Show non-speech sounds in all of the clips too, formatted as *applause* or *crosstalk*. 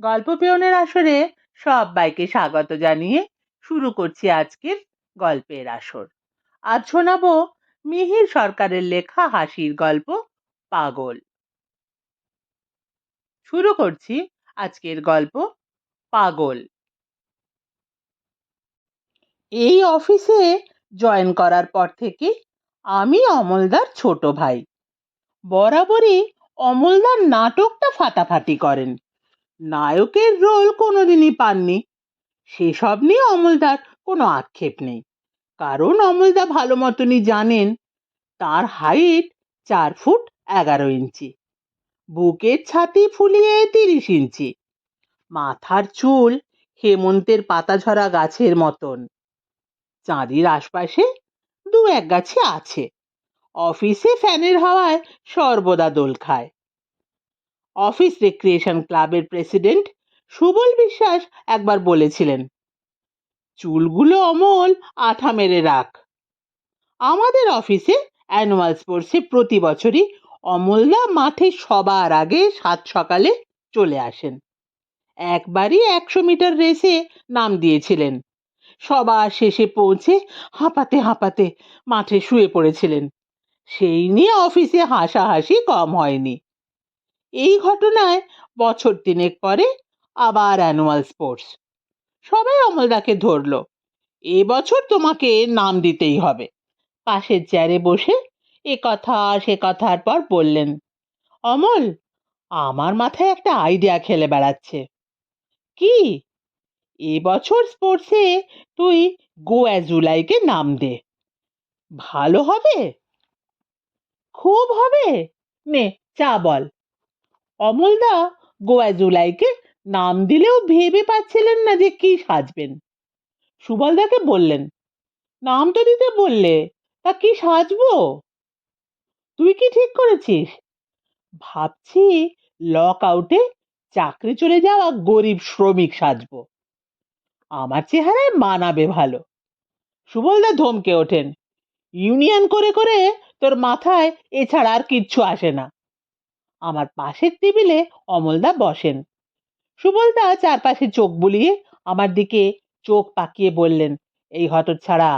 গল্প পেয়নের আসরে সবাইকে স্বাগত জানিয়ে শুরু করছি আজকের গল্পের আসর। আজ শোনাবো মিহির সরকারের লেখা হাসির গল্প, পাগল। শুরু করছি আজকের গল্প, পাগল। এই অফিসে জয়েন করার পর থেকে আমি অমলদার ছোট ভাই। বরাবরই অমলদার নাটকটা ফাটাফাটি করেন। নায়কের রোল কোনোদিনই পাননি। সেসব নিয়ে অমলদার কোনো আক্ষেপ নেই। কারণ অমলদা ভালো মতনই জানেন, তার হাইট চার ফুট এগারো ইঞ্চি, বুকের ছাতি ফুলিয়ে তিরিশ ইঞ্চি, মাথার চুল হেমন্তের পাতাঝরা গাছের মতন। চাঁদির আশপাশে দু এক গাছে আছে। অফিসে ফ্যানের হাওয়ায় সর্বদা দোল খায়। অফিস রেক্রিয়েশন ক্লাবের প্রেসিডেন্ট সুবল বিশ্বাস একবার বলেছিলেন, চুলগুলো অমল, আঠা মেরে রাখ। আমাদের অফিসে অ্যানুয়াল স্পোর্টসে প্রতি বছরই অমলদা মাঠে সবার আগে সাত সকালে চলে আসেন। একবারই একশো মিটার রেসে নাম দিয়েছিলেন। সবার শেষে পৌঁছে হাঁপাতে হাঁপাতে মাঠে শুয়ে পড়েছিলেন। সেই নিয়ে অফিসে হাসাহাসি কম হয়নি। এই ঘটনায় বছর তিনেক পরে আবার অ্যানুয়াল স্পোর্টস সবাই অমলদাকে ধরলো। এবছর তোমাকে নাম দিতেই হবে। পাশের চেয়ারে বসে এ কথা সে কথার পর বললেন, অমল, আমার মাথায় একটা আইডিয়া খেলে বেড়াচ্ছে। কি? এবছর স্পোর্টসে তুই গো অ্যাজুলাইকে নাম দে। ভালো হবে? খুব হবে? নে, চা বল। অমলদা গোয়া জুলাইকে নাম দিলেও ভেবে পাচ্ছিলেন না যে কি সাজবেন। সুবলদাকে বললেন, নাম তো দিতে বললে, তা কি সাজবো? তুই কি ঠিক করেছিস? ভাবছি লক আউটে চাকরি চলে যাওয়া গরিব শ্রমিক সাজব। আমার চেহারায় মানাবে ভালো। সুবলদা ধমকে ওঠেন, ইউনিয়ন করে করে তোর মাথায় এছাড়া আর কিচ্ছু আসে না। আমার পাশের টেবিলে অমলদা বসেন। সুবলদা চারপাশে চোখ বুলিয়ে আমার দিকে চোখ পাকিয়ে বললেন, এই হতর ছাড়া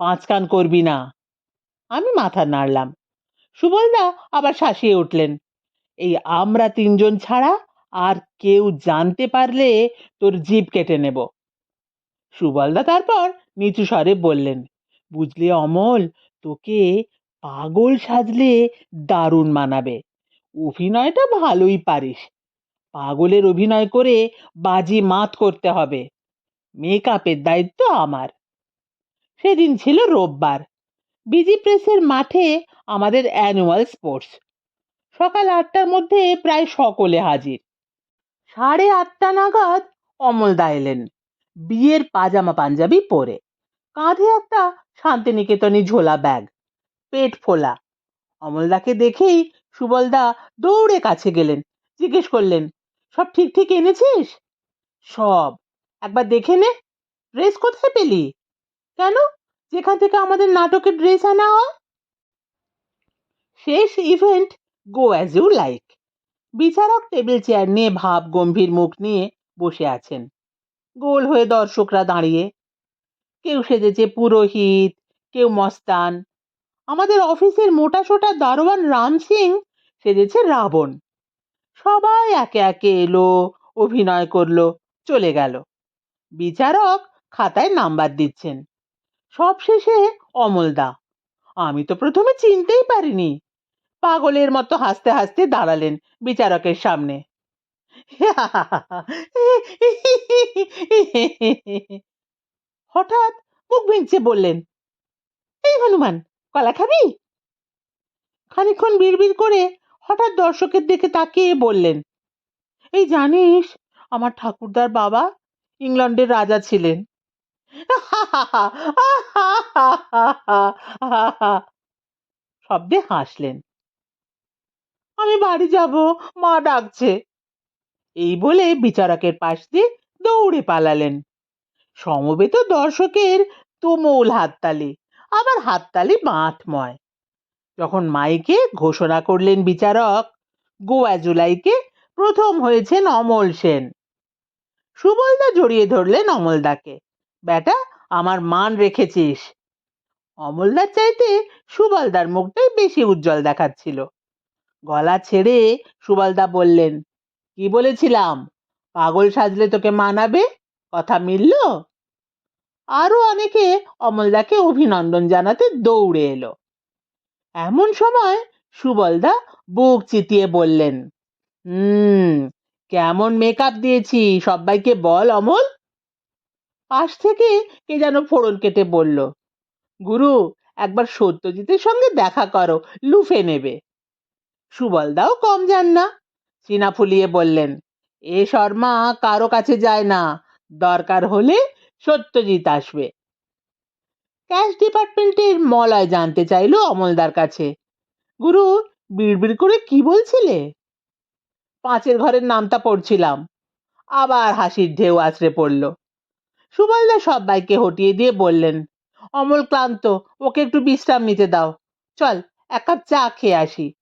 পাঁচ কান করবি না। আমি মাথা নাড়লাম। সুবলদা আবার শাসিয়ে উঠলেন, এই আমরা তিনজন ছাড়া আর কেউ জানতে পারলে তোর জিভ কেটে নেব। সুবলদা তারপর নিচু স্বরে বললেন, বুঝলি অমল, তোকে পাগল সাজলে দারুণ মানাবে। অভিনয়টা ভালোই পারিস। পাগলের অভিনয় করে বাজি মাত করতে হবে। মেকআপের দায়িত্ব আমার। সেদিন ছিল রোববার। বিজি প্রেসের মাঠে আমাদের অ্যানুয়াল স্পোর্টস সকাল আটটার মধ্যে প্রায় সকলে হাজির। সাড়ে আটটা নাগাদ অমলদা এলেন। বিয়ের পাজামা পাঞ্জাবি পরে। কাঁধে একটা শান্তিনিকেতনী ঝোলা ব্যাগ। পেট ফোলা। অমলদাকে দেখেই সুবলদা দৌড়ে কাছে গেলেন, জিজ্ঞেস করলেন, সব ঠিক ঠিক এনেছিস? সব। একবার দেখে নে, ড্রেস কোথায় পেলি? কেন? যেখান থেকে আমাদের নাটকের ড্রেস আনা হয়? শেষ event go as you like. বিচারক টেবিল চেয়ার নিয়ে ভাব গম্ভীর মুখ নিয়ে বসে আছেন। গোল হয়ে দর্শকরা দাঁড়িয়ে। কেউ সেজেছে পুরোহিত, কেউ মস্তান আমাদের অফিসের মোটা সোটা দারোয়ান রাম সিং সেজেছে রাবণ। সবাই একে একে এলো, অভিনয় করল, চলে গেল। বিচারক খাতায় নাম্বার দিচ্ছেন। সব শেষে অমলদা আমি তো প্রথমে চিনতেই পারিনি। পাগলের মতো হাসতে হাসতে দাঁড়ালেন বিচারকের সামনে। হঠাৎ মুখ ভেঙচে বললেন, এই হনুমান কলা খাবি? খানিক্ষণ বিড়বিড় করে হঠাৎ দর্শকের দিকে তাকিয়ে বললেন, এই জানিস, আমার ঠাকুরদার বাবা ইংল্যান্ডের রাজা ছিলেন। *laughs* শব্দে হাসলেন। আমি বাড়ি যাব, মা ডাকছে। এই বলে বিচারকের পাশ দিয়ে দৌড়ে পালালেন। সমবেত দর্শকের তুমুল হাততালি। আবার হাততালি মাঠময়। যখন মাইকে ঘোষণা করলেন বিচারক, গোয়া জুলাইকে প্রথম হয়েছেন অমল সেন। সুবলদা জড়িয়ে ধরলেন অমলদাকে, বেটা, আমার মান রেখেছিস। অমলদার চাইতে সুবলদার মুখটাই বেশি উজ্জ্বল দেখাচ্ছিল। গলা ছেড়ে সুবলদা বললেন, কি বলেছিলাম? পাগল সাজলে তোকে মানাবে? কথা মিলল? আরও অনেকে অমলদাকে অভিনন্দন জানাতে দৌড়ে এলো। এমন সময় সুবলদা বুক চিতিয়ে বললেন হুম কেমন মেকআপ দিয়েছি, সবাইকে বল অমল? পাশ থেকে কে যেন ফোড়ন কেটে বলল, গুরু, একবার সত্যজিতের সঙ্গে দেখা করো, লুফে নেবে। সুবলদাও কম যান না, চীনা ফুলিয়ে বললেন, এ শর্মা কারও কাছে যায় না, দরকার হলে সত্যজিৎ আসবে। ক্যাশ ডিপার্টমেন্টের মলয় জানতে চাইলো অমলদার কাছে। গুরু, বিড়বিড় করে কি বলছিলে? পাঁচের ঘরের নামটা পড়ছিলাম। আবার হাসির ঢেউ আছড়ে পড়ল। সুবলদা সবাইকে হটিয়ে দিয়ে বললেন, অমল ক্লান্ত, ওকে একটু বিশ্রাম নিতে দাও। চল, এক কাপ চা খেয়ে আসি।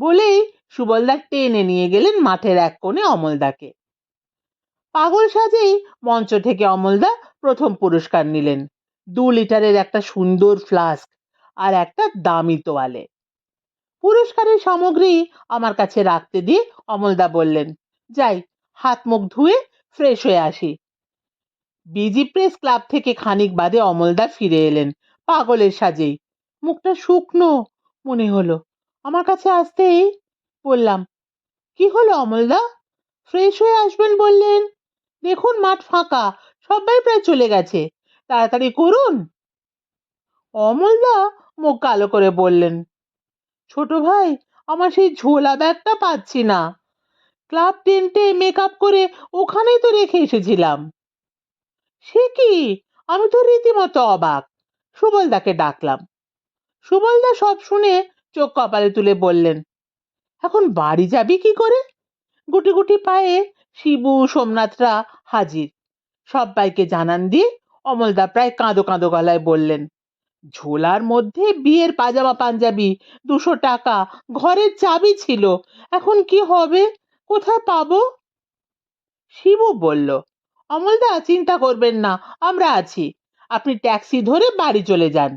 বলেই সুবলদা টেনে নিয়ে গেলেন মাঠের এক কোণে অমলদাকে। পাগল সাজেই মঞ্চ থেকে অমলদা প্রথম পুরস্কার নিলেন। দু লিটারের একটা সুন্দর ফ্লাস্ক আর একটা দামি তোয়ালে। পুরস্কারের সামগ্রী আমার কাছে রাখতে দিয়ে অমলদা বললেন, যাই, হাত মুখ ধুয়ে ফ্রেশ হয়ে আসি। বিজি প্রেস ক্লাব থেকে খানিক বাদে অমলদা ফিরে এলেন পাগলের সাজেই। মুখটা শুকনো মনে হলো। আমার কাছে আসতেই বললাম, কি হলো অমলদা? ফ্রেশ হয়ে আসবেন বললেন? দেখুন মাঠ ফাঁকা, সবাই প্রায় চলে গেছে। তাড়াতাড়ি করুন। অমলদা মুখ কালো করে বললেন, ছোট ভাই, আমার সেই ঝোলা ব্যাগটা পাচ্ছি না। ক্লাব টেন্টে মেকআপ করে ওখানেই তো রেখে এসেছিলাম। সে কি? আমি তো রীতিমতো অবাক। সুবলদাকে ডাকলাম। সুবলদা সব শুনে চোখ কপালে তুলে বললেন, এখন বাড়ি যাবি কি করে? গুটি গুটি পায়ে শিবু, সোমনাথরা হাজির। সবাইকে জানান দিয়ে অমলদা প্রায় কাঁদো কাঁদো গলায় বললেন, ঝোলার মধ্যে বিয়ের পাজামা পাঞ্জাবি, দুশো টাকা, ঘরের চাবি ছিল, এখন কি হবে? কোথায় পাবো? শিবু বলল, অমলদা, চিন্তা করবেন না, আমরা আছি, আপনি ট্যাক্সি ধরে বাড়ি চলে যান।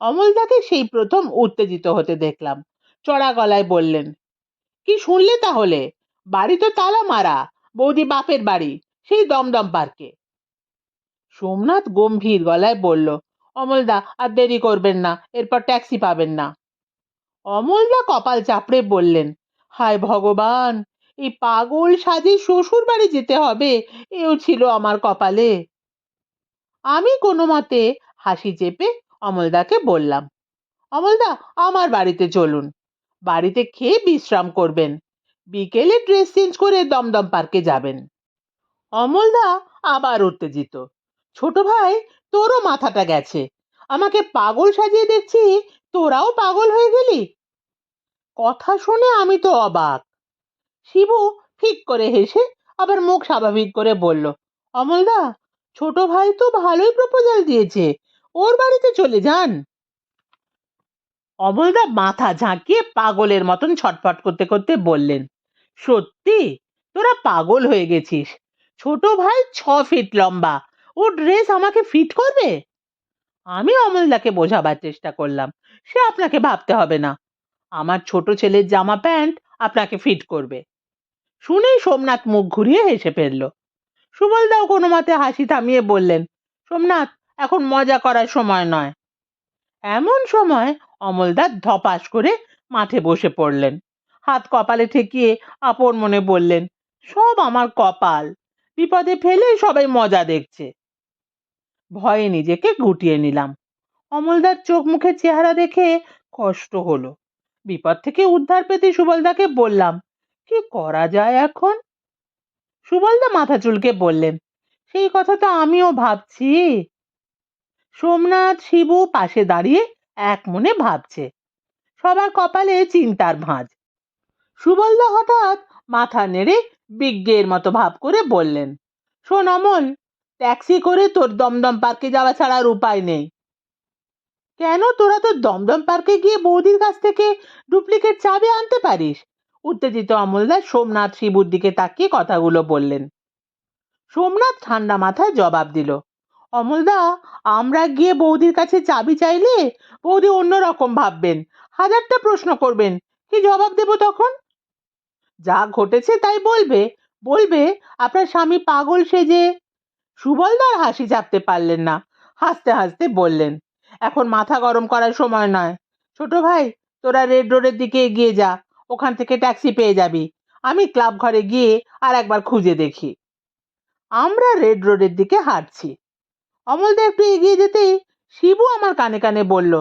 অমলদাকে সেই প্রথম উত্তেজিত হতে দেখলাম, চড়া গলায় বললেন, কি শুনলে তাহলে? বাড়ি তো তালা মারা, বৌদি বাপের বাড়ি, সেই দমদম পার্কে। সোমনাথ গম্ভীর গলায় বলল, অমলদা, আর দেরি করবেন না, এরপর ট্যাক্সি পাবেন না। অমলদা কপাল চাপড়ে বললেন, হায় ভগবান, এই পাগল সাজে শ্বশুর বাড়ি যেতে হবে, এও ছিল আমার কপালে। আমি কোনো মতে হাসি চেপে অমলদাকে বললাম, অমলদা, আমার বাড়িতে চলুন, বাড়িতে খেয়ে বিশ্রাম করবেন। বিকেলে ড্রেস চেঞ্জ করে দমদম পার্কে যাবেন। অমলদা আবার উত্তেজিত। ছোট ভাই, তোরও মাথাটা গেছে। আমাকে পাগল সাজিয়ে দেখছি, তোরাও পাগল হয়ে গেলি? কথা শুনে আমি তো অবাক। শিবু ঠিক করে হেসে আবার মুখ স্বাভাবিক করে বলল অমলদা ছোট ভাই তো ভালোই প্রপোজাল দিয়েছে। ওর বাড়িতে চলে যান। অমলদা মাথা ঝাঁকিয়ে পাগলের মতন ছটফট করতে করতে বললেন সত্যি? তোরা পাগল হয়ে গেছিস। ছোট ভাই ছ ফিট লম্বা। ও ড্রেস আমাকে ফিট করবে? আমি অমলদাকে বোঝাবার চেষ্টা করলাম। সে আপনাকে ভাবতে হবে না। আমার ছোট ছেলের জামা প্যান্ট আপনাকে ফিট করবে। শুনেই সোমনাথ মুখ ঘুরিয়ে হেসে ফেলল। সুবলদাও কোনো মতে হাসি থামিয়ে বললেন, সোমনাথ, এখন মজা করার সময় নয়। এমন সময় অমলদার ধপাস করে মাঠে বসে পড়লেন। হাত কপালে ঠেকিয়ে আপন মনে বললেন, সব আমার কপাল। বিপদে ফেলে সবাই মজা দেখছে। ভয়ে নিজেকে গুটিয়ে নিলাম। অমলদার চোখ মুখে চেহারা দেখে কষ্ট হলো। বিপদ থেকে উদ্ধার পেতে সুবলদাকে বললাম, কি করা যায় এখন? সুবলদা মাথা চুলকে বললেন, সেই কথা তো আমিও ভাবছি। সোমনাথ শিবু পাশে দাঁড়িয়ে এক মনে ভাবছে। সবার কপালে চিন্তার ভাঁজ। সুবলদা হঠাৎ মাথা নেড়ে বিজ্ঞের মতো ভাব করে বললেন, শোন অমল, ট্যাক্সি করে তোর দমদম পার্কে যাওয়া ছাড়া আর উপায় নেই। কেন তোরা তো দমদম পার্কে গিয়ে বৌদির কাছ থেকে ডুপ্লিকেট চাবি আনতে পারিস? উত্তেজিত অমলদার সোমনাথ শিবুর দিকে তাকিয়ে কথাগুলো বললেন। সোমনাথ ঠান্ডা মাথায় জবাব দিল, অমলদা, আমরা গিয়ে বৌদির কাছে চাবি চাইলে বৌদি অন্যরকম ভাববেন, হাজারটা প্রশ্ন করবেন, কি জবাব দেব তখন? যা ঘটেছে তাই বলবে। বলবে, আপনার স্বামী পাগল সেজে সুবলদার হাসি চাপতে পারলেন না। হাসতে হাসতে বললেন, এখন মাথা গরম করার সময় নয়। ছোট ভাই, তোরা রেড রোডের দিকে এগিয়ে যা, ওখান থেকে ট্যাক্সি পেয়ে যাবি। আমি ক্লাব ঘরে গিয়ে আর একবার খুঁজে দেখি। আমরা রেড রোডের দিকে হাঁটছি। অমলদা একটু এগিয়ে যেতেই শিবু আমার কানে কানে বলল,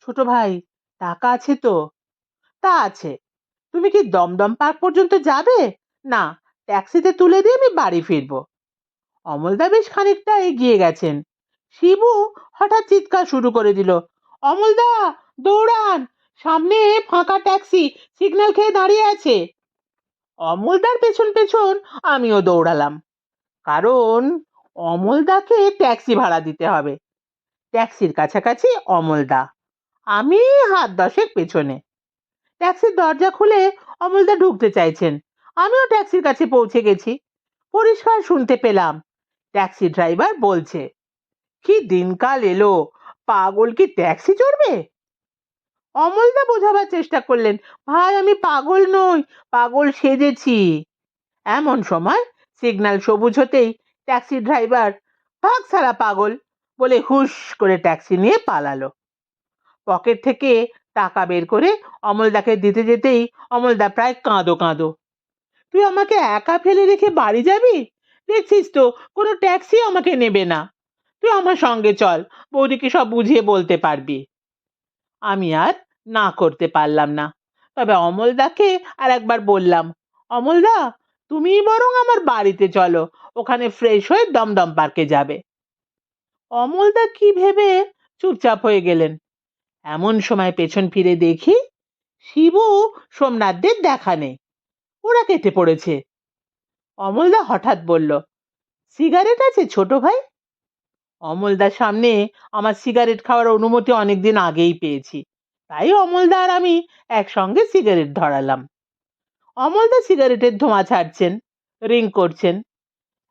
ছোট ভাই, টাকা আছে তো? তা আছে। তুমি কি দমদম পার্ক পর্যন্ত যাবে? না, ট্যাক্সিতে তুলে দিয়ে আমি বাড়ি ফিরবো। অমলদা বেশ খানিকটা এগিয়ে গেছেন। শিবু হঠাৎ চিৎকার শুরু করে দিল, অমলদা, দৌড়ান! সামনে ফাঁকা ট্যাক্সি, সিগন্যাল খেয়ে দাঁড়িয়ে আছে। অমলদার পেছন পেছন আমিও দৌড়ালাম, কারণ অমলদাকে ট্যাক্সি ভাড়া দিতে হবে। ট্যাক্সির কাছাকাছি অমলদা, আমি হাত দশেক পেছনে। ট্যাক্সির দরজা খুলে অমলদা ঢুকতে চাইছেন। আমিও ট্যাক্সির কাছে পৌঁছে গেছি। পরিষ্কার শুনতে পেলাম। ট্যাক্সি ড্রাইভার বলছে, কি দিনকাল এলো। পাগল কি ট্যাক্সি চড়বে? অমলদা বোঝাবার চেষ্টা করলেন, ভাই, আমি পাগল নই, পাগল সেজেছি। এমন সময় সিগন্যাল সবুজ হতেই ট্যাক্সি ড্রাইভার, ভাগ সারা পাগল, বলে হুশ করে ট্যাক্সি নিয়ে পালালো। পকেট থেকে টাকা বের করে অমলদাকে দিতে যেতেই অমলদা প্রায় কাঁদো কাঁদো। তুই আমাকে একা ফেলে রেখে বাড়ি যাবি? দেখছিস তো, কোনো ট্যাক্সি আমাকে নেবে না। তুই আমার সঙ্গে চল, বৌদিকে সব বুঝিয়ে বলতে পারবি। আমি আর না করতে পারলাম না। তবে অমলদাকে আর একবার বললাম, অমলদা তুমি বরং আমার বাড়িতে চলো, ওখানে ফ্রেশ হয়ে দমদম পার্কে যাবে। অমলদা কি ভেবে চুপচাপ হয়ে গেলেন। এমন সময় পেছন ফিরে দেখি শিবু সোমনাথদের দেখা নেই। ওরা কেটে পড়েছে। অমলদা হঠাৎ বলল, সিগারেট আছে ছোট ভাই? অমলদার সামনে আমার সিগারেট খাওয়ার অনুমতি অনেকদিন আগেই পেয়েছি। তাই অমলদা আর আমি একসঙ্গে সিগারেট ধরালাম। অমলদা সিগারেটের ধোঁয়া ছাড়ছেন, রিং করছেন।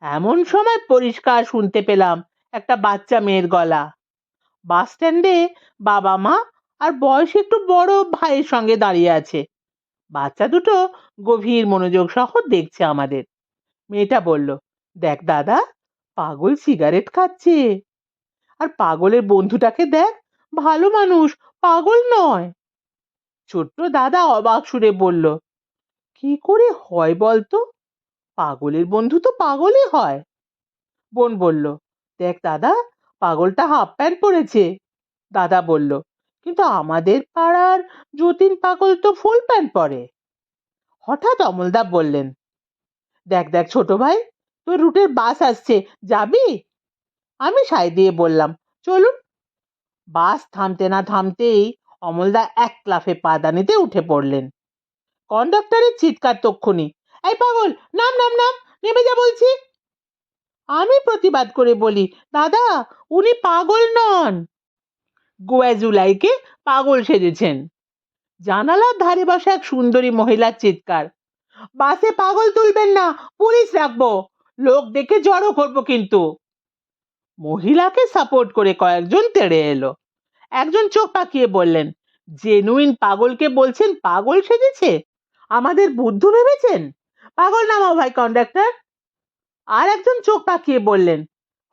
এমন সময় পরিষ্কার শুনতে পেলাম একটা বাচ্চা মেয়ের গলা। বাস স্ট্যান্ডে বাবা মা আর বয়স একটু বড় ভাইয়ের সঙ্গে দাঁড়িয়ে আছে। বাচ্চা দুটো গভীর মনোযোগ সহ দেখছে আমাদের। মেয়েটা বলল, দেখ দাদা, পাগল সিগারেট খাচ্ছে। আর পাগলের বন্ধুটাকে দেখ, ভালো মানুষ, পাগল নয়। ছোট্ট দাদা অবাক সুরে বলল, কি করে হয় বলতো? পাগলের বন্ধু তো পাগলই হয়। বোন বলল, দেখ দাদা পাগলটা হাফ প্যান্ট পরেছে। দাদা বলল, কিন্তু আমাদের পাড়ার যতীন পাগল তো ফুল প্যান্ট পরে। হঠাৎ অমলদা বললেন, দেখ দেখ, ছোট ভাই, তোর রুটের বাস আসছে, যাবি? আমি সাই দিয়ে বললাম, চলুন। বাস থামতে না থামতেই অমলদা এক ক্লাফে পাদানিতে উঠে পড়লেন। কন্ডাক্টরের চিৎকার তক্ষুনি, এই পাগল, নাম নাম নাম, নেমে যা বলছি। আমি প্রতিবাদ করে বলি, দাদা, উনি পাগল নন। গোয়াজুলাইকে পাগল সেজেছেন। জানালার ধারে বসা এক সুন্দরী মহিলার চিৎকার, বাসে পাগল তুলবেন না, পুলিশ রাখব, লোক দেখে জড়ো করব কিন্তু। মহিলাকে সাপোর্ট করে কয়েকজন তেড়ে এলো। একজন চোখ পাকিয়ে বললেন, জেনুইন পাগলকে বলছেন পাগল সেজেছে? আমাদের বুদ্ধ ভেবেছেন? পাগল নামাও ভাই কন্ডাক্টর? আর একজন চোখ পাকিয়ে বললেন,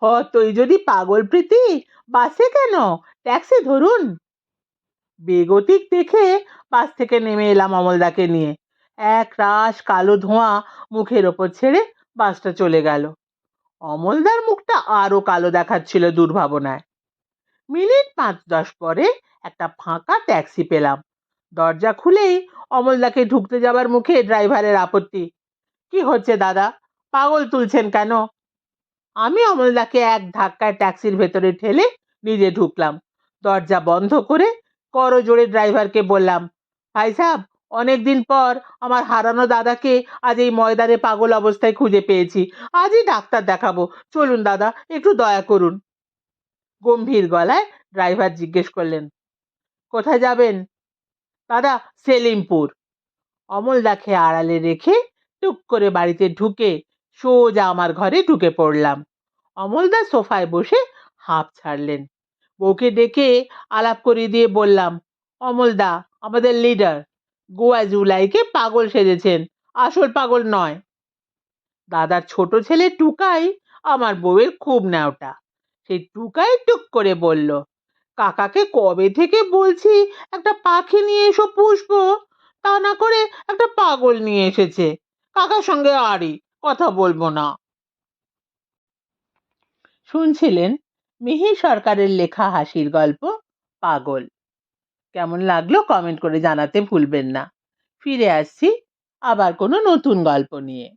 হ, তুই যদি পাগল প্রীতি, বাসে কেন? ট্যাক্সি ধরুন। বেগতিক দেখে বাস থেকে নেমে এলাম অমলদাকে নিয়ে। এক রাশ কালো ধোঁয়া মুখের ওপর ছেড়ে বাসটা চলে গেল। অমলদার মুখটা আরও কালো দেখাচ্ছিল দুর্ভাবনায়। মিনিট পাঁচ দশ পরে একটা ফাঁকা ট্যাক্সি পেলাম। দরজা খুলেই অমলদাকে ঢুকতে যাবার মুখে ড্রাইভারের আপত্তি, কি হচ্ছে দাদা? পাগল তুলছেন কেন? আমি অমলদাকে এক ধাক্কায় ট্যাক্সির ভেতরে ঠেলে নিজে ঢুকলাম। দরজা বন্ধ করে করজোড়ে ড্রাইভারকে বললাম, ভাই সাহেব অনেকদিন পর আমার হারানো দাদাকে আজ এই ময়দানে পাগল অবস্থায় খুঁজে পেয়েছি। আজই ডাক্তার দেখাবো। চলুন দাদা, একটু দয়া করুন। গম্ভীর গলায় ড্রাইভার জিজ্ঞেস করলেন, কোথায় যাবেন? দাদা, সেলিমপুর। অমলদাকে আড়ালে রেখে টুক করে বাড়িতে ঢুকে সোজা আমার ঘরে ঢুকে পড়লাম। অমলদা সোফায় বসে হাঁপ ছাড়লেন। বউকে ডেকে আলাপ করিয়ে দিয়ে বললাম, অমলদা, আমাদের লিডার গোয়া জুলাইকে পাগল সেজেছেন। আসল পাগল নয়। দাদার ছোট ছেলে টুকাই আমার বউয়ের খুব ন্যাওটা। সেই টুকাই টুক করে বলল, কাকাকে কবে থেকে বলছি একটা পাখি নিয়ে এসো পুষবো তা না করে একটা পাগল নিয়ে এসেছে। কাকার সঙ্গে আরই কথা বলব না। শুনছিলেন মিহি সরকারের লেখা হাসির গল্প, পাগল। কেমন লাগল কমেন্ট করে জানাতে ভুলবেন না। ফিরে আসছি আবার কোনো নতুন গল্প নিয়ে।